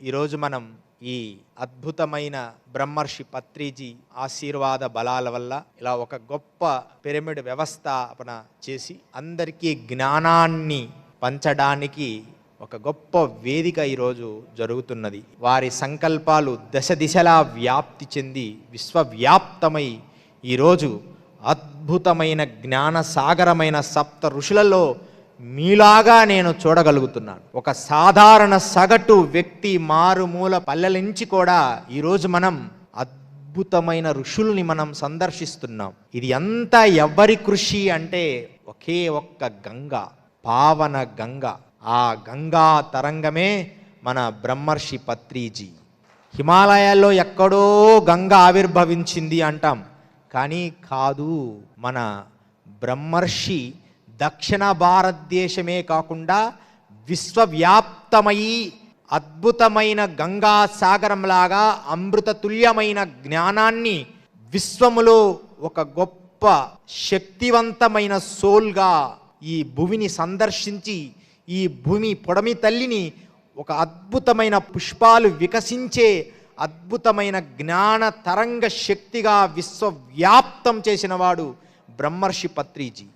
ఈరోజు మనం ఈ అద్భుతమైన బ్రహ్మర్షి పత్రిజీ ఆశీర్వాద బలాల వల్ల ఇలా ఒక గొప్ప పిరమిడ్ వ్యవస్థాపన చేసి అందరికీ జ్ఞానాన్ని పంచడానికి ఒక గొప్ప వేదిక ఈరోజు జరుగుతున్నది. వారి సంకల్పాలు దశ దిశలా వ్యాప్తి చెంది విశ్వవ్యాప్తమై ఈరోజు అద్భుతమైన జ్ఞాన సాగరమైన సప్త ఋషులలో మీలాగా నేను చూడగలుగుతున్నాను. ఒక సాధారణ సగటు వ్యక్తి మారుమూల పల్లెల నుంచి కూడా ఈరోజు మనం అద్భుతమైన ఋషుల్ని మనం సందర్శిస్తున్నాం. ఇది ఎంత ఎవరి కృషి అంటే ఒకే ఒక్క గంగ పావన గంగ. ఆ గంగా తరంగమే మన బ్రహ్మర్షి పత్రిజీ. హిమాలయాల్లో ఎక్కడో గంగ ఆవిర్భవించింది అంటాం. కానీ కాదు మన బ్రహ్మర్షి దక్షిణ భారతదేశమే కాకుండా విశ్వవ్యాప్తమై అద్భుతమైన గంగా సాగరంలాగా అమృతతుల్యమైన జ్ఞానాన్ని విశ్వములో ఒక గొప్ప శక్తివంతమైన సోల్గా ఈ భూమిని సందర్శించి ఈ భూమి పొడమి తల్లిని ఒక అద్భుతమైన పుష్పాలు వికసించే అద్భుతమైన జ్ఞాన తరంగ శక్తిగా విశ్వవ్యాప్తం చేసినవాడు బ్రహ్మర్షి పత్రిజీ.